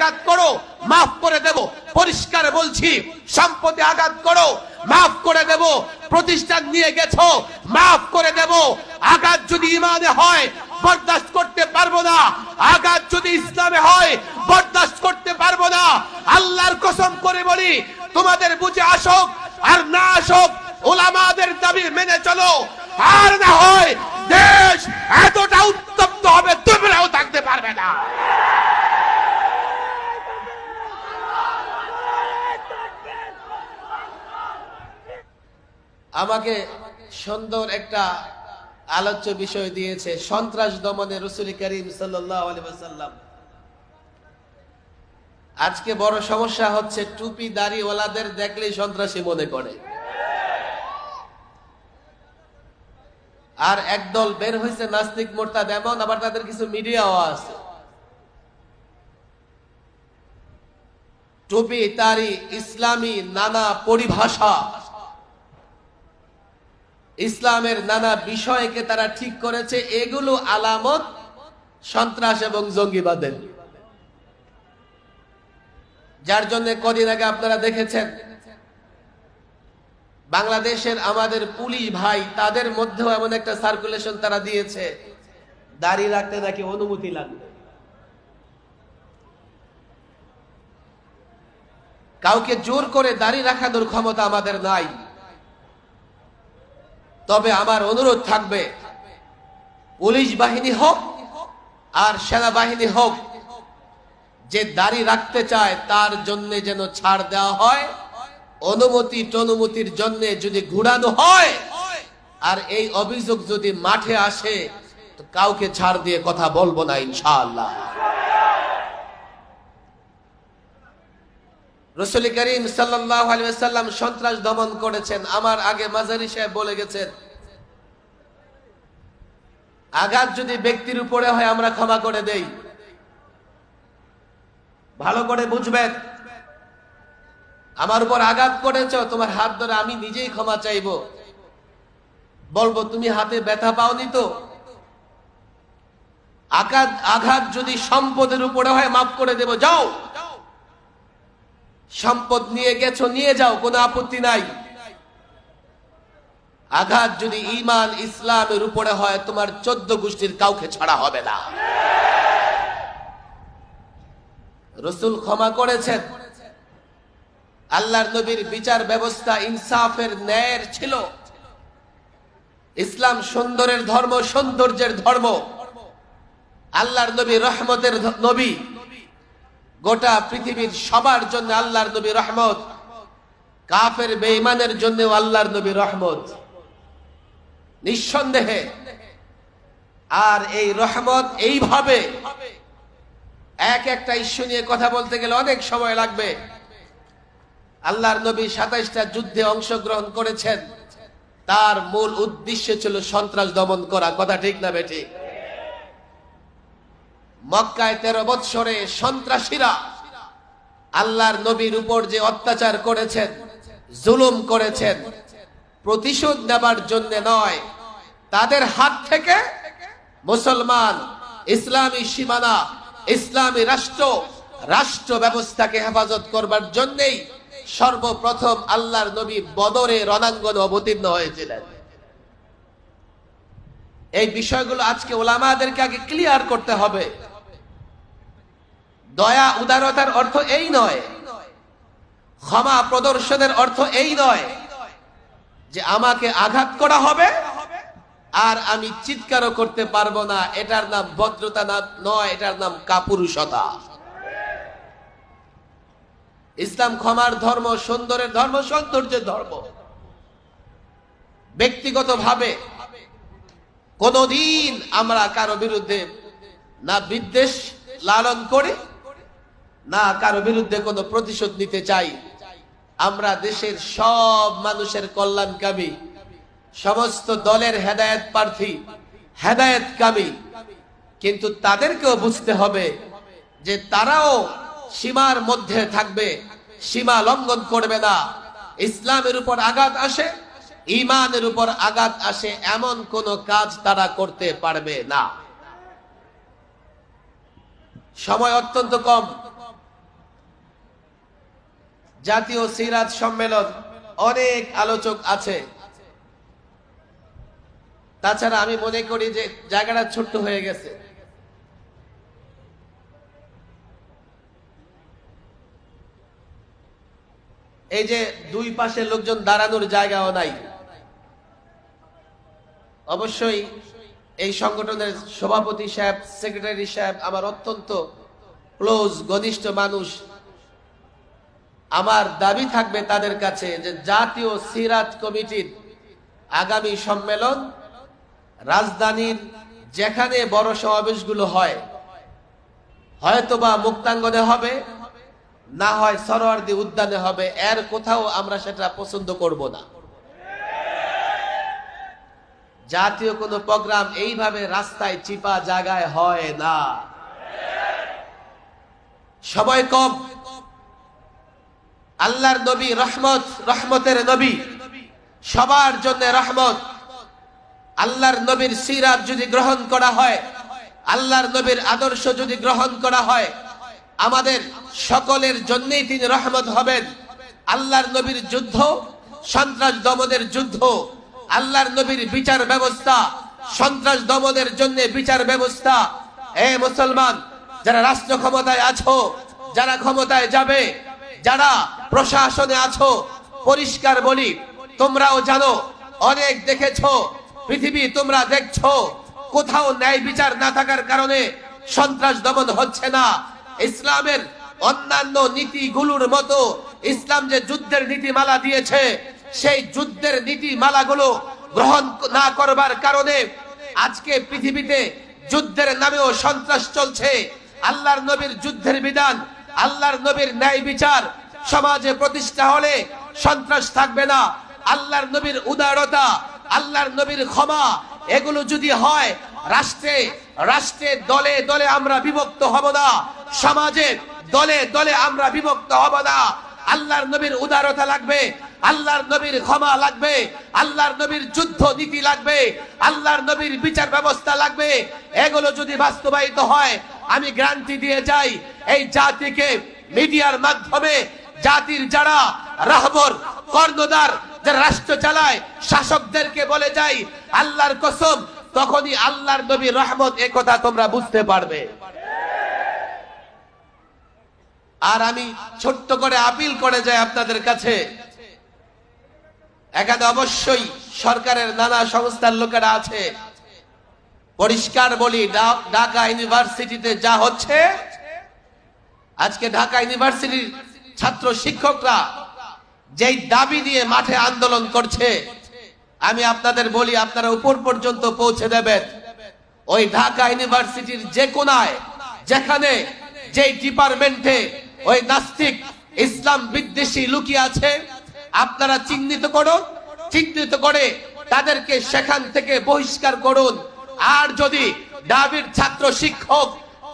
আঘাত করো, মাফ করে দেব। পরিষ্কার বলছি, সম্পদে আঘাত করো, মাফ করে দেব। প্রতিষ্ঠান নিয়ে গেছো, মাফ করে দেব। আঘাত যদি ইমানে হয়, বরদাস্ত করতে পারব না। আঘাত যদি ইসলামে হয়, বরদাস্ত করতে পারব না। আল্লাহর কসম করে বলি, তোমাদের বুঝে আসুক আর না আসুক, ওলামাদের দাবি মেনে চলো। আর না হয়, দেশ এতটা উত্তপ্ত হবে, তোমরাও থাকতে পারবে না। আমাকে সুন্দর একটা আলোচ্য বিষয় দিয়েছে, সন্ত্রাস দমনে রসুল করিম সাল্লাম আজকে বড় সমস্যা হচ্ছে, টুপি দাড়িওয়ালাদের দেখলেই সন্ত্রাসী মনে করে। আর একদল বের হয়েছে নাস্তিক মোর্তা এমন আবার তাদের কিছু মিডিয়াও আছে। টুপি তারি ইসলামী নানা পরিভাষা। ইসলামের নানা বিষয়কে তারা ঠিক করেছে, এগুলো আলামত, সন্ত্রাস এবং জঙ্গিবাদের। যার জন্য কদিন আগে আপনারা দেখেছেন, বাংলাদেশের আমাদের পুলিশ ভাই, তাদের মধ্যেও এমন একটা সার্কুলেশন তারা দিয়েছে দাঁড়িয়ে রাখতে নাকি অনুমতি লাগবে। কাউকে জোর করে দাঁড়িয়ে রাখানোর ক্ষমতা আমাদের নাই। তবে আমার অনুরোধ থাকবে, পুলিশ বাহিনী হোক আর সেনাবাহিনী হোক, যে দাড়ি রাখতে চায় তার জন্য যেন ছাড় দেওয়া হয়, অনুমতি টনুমতির জন্য যদি ঘুরানো হয়, আর এই অভিযোগ যদি মাঠে আসে, তো কাউকে ছাড় দিয়ে কথা বলব না ইনশাআল্লাহ। রসুল করিম সাল্লাম সন্ত্রাস দমন করেছেন। আমার আগে মাজারি সাহেব বলে গেছেন, আঘাত যদি ব্যক্তির উপরে হয় আমরা ক্ষমা করে দেই। ভালো করে বুঝবেন, আমার উপর আঘাত করেছ, তোমার হাত ধরে আমি নিজেই ক্ষমা চাইব। বলব, তুমি হাতে ব্যথা পাওনি তো? আঘাত আঘাত যদি সম্পদের উপরে হয়, মাফ করে দেব। যাও! সম্পদ নিয়ে গেছো, নিয়ে যাও, কোনো আপত্তি নাই। আঘাত যদি ইমান ইসলামের উপরে হয়, তোমার চোদ্দ গোষ্ঠীর কাউকে ছাড়া হবে না। রসুল ক্ষমা করেছেন। আল্লাহর নবীর বিচার ব্যবস্থা ইনসাফের ন্যায়ের ছিল। ইসলাম সুন্দরের ধর্ম, সৌন্দর্যের ধর্ম। আল্লাহর নবী রহমতের নবী। গোটা পৃথিবীর সবার জন্য আল্লাহর নবী রহমত। কাফের বেঈমানের জন্য আল্লাহর নবী রহমত। নিঃসন্দেহে আর এই রহমত এইভাবে এক একটা ইস্যু নিয়ে কথা বলতে গেলে অনেক সময় লাগবে। আল্লাহর নবী সাতাইশটা যুদ্ধে অংশগ্রহণ করেছেন। তার মূল উদ্দেশ্য ছিল সন্ত্রাস দমন করা। কথা ঠিক না বেঠিক মক্কায় তেরো বৎসরে সন্ত্রাসীরা আল্লাহর নবীর উপর যে অত্যাচার করেছেন, জুলুম করেছেন, প্রতিশোধ নেবার জন্য নয়, তাদের হাত থেকে মুসলমান, ইসলামী সীমানা, ইসলামী রাষ্ট্র রাষ্ট্র ব্যবস্থাকে হেফাজত করবার জন্যই সর্বপ্রথম আল্লাহর নবী বদরে রণাঙ্গন অবতীর্ণ হয়েছিলেন। এই বিষয়গুলো আজকে ওলামাদেরকে আগে ক্লিয়ার করতে হবে। দয়া, উদারতার অর্থ এই নয়। ক্ষমা প্রদর্শনের অর্থ এই নয় যে আমাকে আঘাত করা হবে আর আমি চিৎকারও করতে পারব না। এটার নাম ভদ্রতা নাম নয়, এটার নাম কাপুরুষতা। ইসলাম ক্ষমার ধর্ম, সুন্দরের ধর্ম, সৌন্দর্যের ধর্ম। ব্যক্তিগতভাবে কোনদিন আমরা কারও বিরুদ্ধে না বিদ্বেষ লালন করি না কারও বিরুদ্ধে কোনো প্রতিশোধ নিতে চাই। আমরা দেশের সব মানুষের কল্যাণকামী, সমস্ত দলের হেদায়েত প্রার্থী হেদায়েতকামী কিন্তু তাদেরকেও বুঝতে হবে যে তারাও সীমার মধ্যে থাকবে, সীমা লঙ্ঘন করবে না। ইসলামের উপর আঘাত আসে ইমানের উপর আঘাত আসে, এমন কোন কাজ তারা করতে পারবে না। সময় অত্যন্ত কম। জাতীয় সিরাজ সম্মেলন অনেক আলোচক আছে। তাছাড়া আমি মনে করি যে জায়গাটা ছোট্ট হয়ে গেছে। এই যে দুই পাশে লোকজন দাঁড়ানোর জায়গাও নাই। অবশ্যই এই সংগঠনের সভাপতি সাহেব, সেক্রেটারি সাহেব, আমার অত্যন্ত ক্লোজ, ঘনিষ্ঠ মানুষ আমার দাবি থাকবে তাদের কাছে যে জাতীয় সিরাত কমিটির আগামী সম্মেলন রাজধানীর যেখানে বড় সমাবেশগুলো হয়, হয়তোবা মুক্তাঙ্গনে হবে, না হয় সরোয়ার্দি উদ্যানে হবে, এর কোথাও আমরা সেটা পছন্দ করব না। জাতীয় কোনো প্রোগ্রাম এইভাবে রাস্তায় চিপা জায়গায় হয় না। সময় কম। আল্লাহর নবী রহমত, রহমতের নবী। সবার জন্য রহমত। আল্লাহর নবীর সিরাত যদি গ্রহণ করা হয়, আল্লাহর নবীর আদর্শ যদি গ্রহণ করা হয়, আমাদের সকলের জন্যই তিনি রহমত হবেন। আল্লাহর নবীর যুদ্ধ, সন্ত্রাস দমনের যুদ্ধ, আল্লাহর নবীর বিচার ব্যবস্থা, সন্ত্রাস দমনের জন্য বিচার ব্যবস্থা। এ মুসলমান, যারা রাষ্ট্র ক্ষমতায় আছো, যারা ক্ষমতায় যাবে যারা প্রশাসনে আছো, পরিষ্কার বলি, তোমরাও জানো, অনেক দেখেছ, পৃথিবী তোমরা দেখছ, কোথাও ন্যায় বিচার না থাকার কারণে সন্ত্রাস দমন হচ্ছে না। ইসলামের অন্যান্য নীতিগুলোর মতো ইসলাম যে যুদ্ধের নীতিমালা দিয়েছে, সেই যুদ্ধের নীতিমালাগুলো গ্রহণ না করবার কারণে আজকে পৃথিবীতে যুদ্ধের নামেও সন্ত্রাস চলছে। আল্লাহর নবীর যুদ্ধের বিধান আল্লাহর নবীর ন্যায় বিচার সমাজে প্রতিষ্ঠা হলে সন্ত্রাস থাকবে না। আল্লাহর নবীর উদারতা, আল্লাহর নবীর ক্ষমা, এগুলো যদি হয়, রাষ্ট্রে রাষ্ট্রে দলে দলে আমরা বিভক্ত হব না। সমাজে দলে দলে আমরা বিভক্ত হব না। আল্লাহর নবীর উদারতা লাগবে, আল্লাহর নবীর ক্ষমা লাগবে, আল্লাহর নবীর যুদ্ধ নীতি লাগবে, আল্লাহর নবীর বিচার ব্যবস্থা লাগবে। এগুলো যদি বাস্তবায়িত হয়, আমি গ্যারান্টি দিয়ে যাই এই জাতিকে মিডিয়ার মাধ্যমে জাতির যারা রাহবর কর্ণদার যারা রাষ্ট্র চালায়, শাসকদেরকে বলে যাই, আল্লাহর কসম, তখনই আল্লাহর নবী রহমত কথা তোমরা বুঝতে পারবে। আর আমি ছোট্ট করে আপিল করে যাই আপনাদের কাছে। এখানে অবশ্যই সরকারের নানা সংস্থার লোকেরা আছে। পরিষ্কার বলি ঢাকা ইউনিভার্সিটিতে যা হচ্ছে আজকে ঢাকা ইউনিভার্সিটির ছাত্র শিক্ষকরা যেই দাবি নিয়ে মাঠে আন্দোলন করছে, আমি আপনাদের বলি, আপনারা উপর পর্যন্ত পৌঁছে দেবেন। ওই ঢাকা ইউনিভার্সিটির যে কোনায়, যেখানে যেই ডিপার্টমেন্টে ওই নাস্তিক ইসলাম বিদ্বেষী লুকিয়ে আছে, আপনারা চিহ্নিত করুন, চিহ্নিত করে তাদেরকে সেখান থেকে বহিষ্কার করুন। আর যদি ডাবির ছাত্র শিক্ষক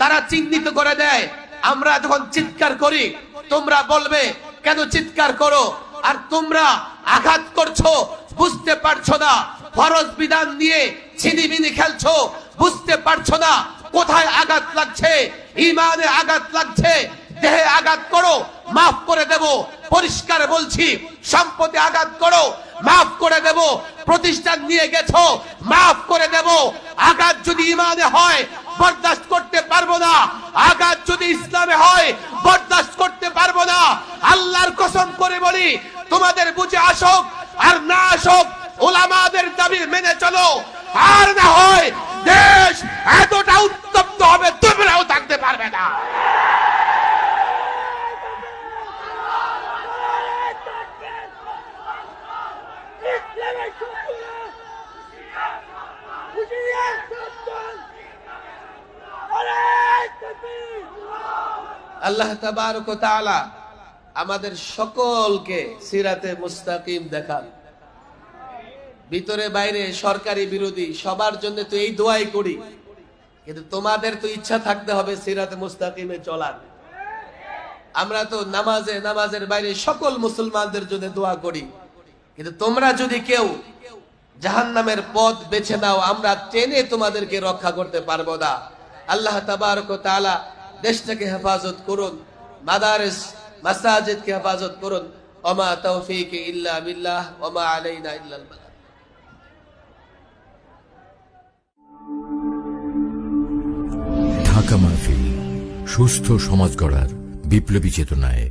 তারা চিহ্নিত করে দেয় আমরা যখন চিৎকার করি, তোমরা বলবে, কেন চিৎকার করো? আর তোমরা আঘাত করছ? বুঝতে পারছ না। ফরজ বিধান নিয়ে ছিনিমিনি খেলছো। বুঝতে পারছ না কোথায় আঘাত লাগছে? ইমানে আঘাত লাগছে। দেহে আঘাত করো, মাফ করে দেব, পরিষ্কার বলছি, সম্পদে আঘাত করো, মাফ করে দেব, প্রতিষ্ঠান নিয়ে গেছো, মাফ করে দেব, আঘাত যদি ইমানে হয়, বরদাস্ত করতে পারব না, আঘাত যদি ইসলামে হয়, বরদাস্ত করতে পারব না, আল্লাহর কসম করে বলি, তোমাদের বুঝে আসুক আর না আসুক, ওলামাদের দাবি মেনে চলো, আর না হয়, দেশ এতটা উত্তপ্ত হবে, তোমরাও থাকতে পারবে না। আল্লাহ আমাদের সকলকে সিরাতে মুস্তাকিম দেখান। ভিতরে, বাইরে, সরকারি, বিরোধী, সবার জন্য তো এই দোয়াই করি। কিন্তু তোমাদের তো ইচ্ছা থাকতে হবে সিরাতে মুস্তাকিমে চলার। আমরা তো নামাজে, নামাজের বাইরে সকল মুসলমানদের জন্য দোয়া করি। কিন্তু তোমরা যদি কেউ জাহান্নামের পথ বেছে নাও, আমরা টেনে তোমাদেরকে রক্ষা করতে পারব না। আল্লাহ তাবারক ও তাআলা দেশটাকে হেফাজত করুন, মাদারেস, মাসাজিদকে হেফাজত করুন। ওমা তৌফিক বিল্লাহ, ওমা ঢাকা সুস্থ সমাজ গড়ার বিপ্লবী চেতনায়